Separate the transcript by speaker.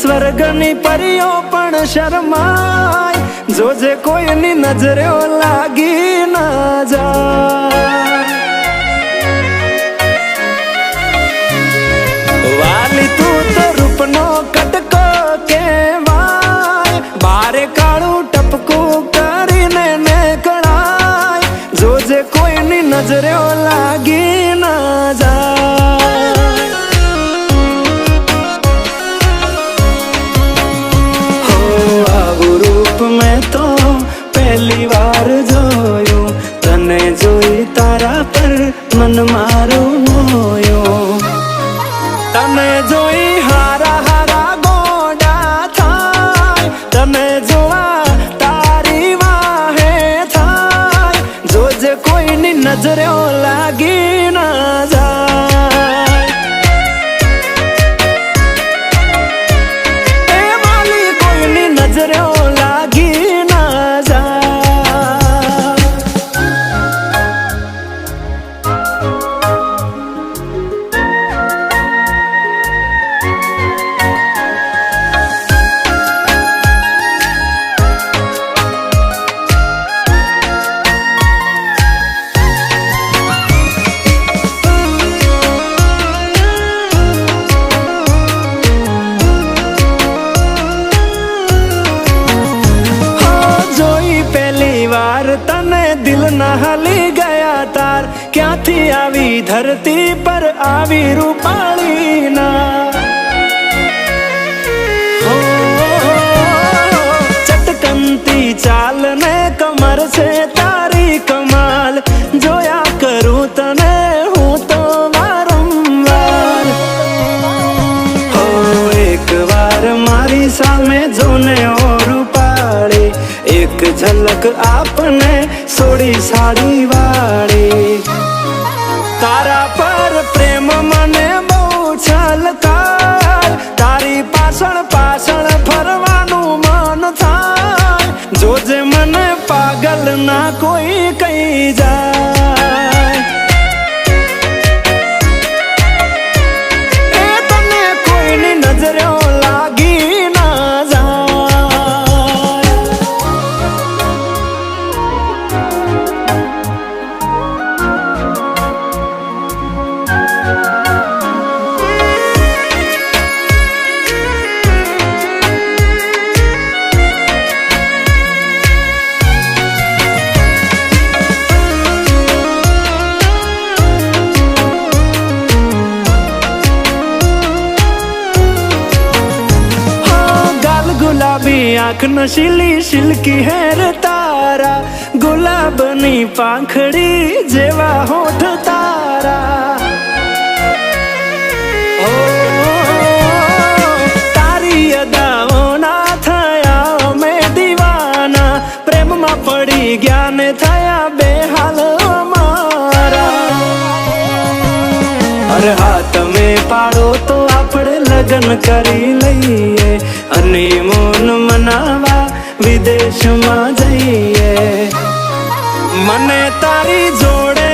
Speaker 1: સ્વર્ગની પરીઓ પણ શરમાય. જોજે કોઈની નજરે લાગી ના જાય. વાલી તું તો રૂપનો કટકો કેવાય બારે કાળું ટપકું કરીને ને કળાય જોજે કોઈની નજરે લાગી ના જાય. રૂપ મેં તો પહેલી વાર જોયું. તને જોઈ તારા પર મન મારું મોયું. તને જોઈ હારા હારા ગોડા થાય. તને જોવા તારી વાહે થાય. જોજે કોઈની નજરે લાગી હલી ગયા તાર ક્યાંથી આવી ધરતી પર આવી રૂપાળી ઝલક આપને સોડી સાડી વાળી. તારા પર પ્રેમ મને બહુ છલકાર તારી પાછળ પાછળ ફરવાનું મન થાય. જોજે મને પાગલ ના કોઈ કઈ જાય. ગુલાબી આંખ નશીલી શિલકી હેર તારા, ગુલાબની પાંખડી જેવા હોઠ તારા. તારી અદાઓના થયા અમે દીવાના, પ્રેમમાં પડી ગયા થયા બેહાલ અમારા. અરે હા, તમે પાડો તો આપણે લગ્ન કરી લઈએ, અને મોન વિદેશમાં જઈએ. મને તારી જોડે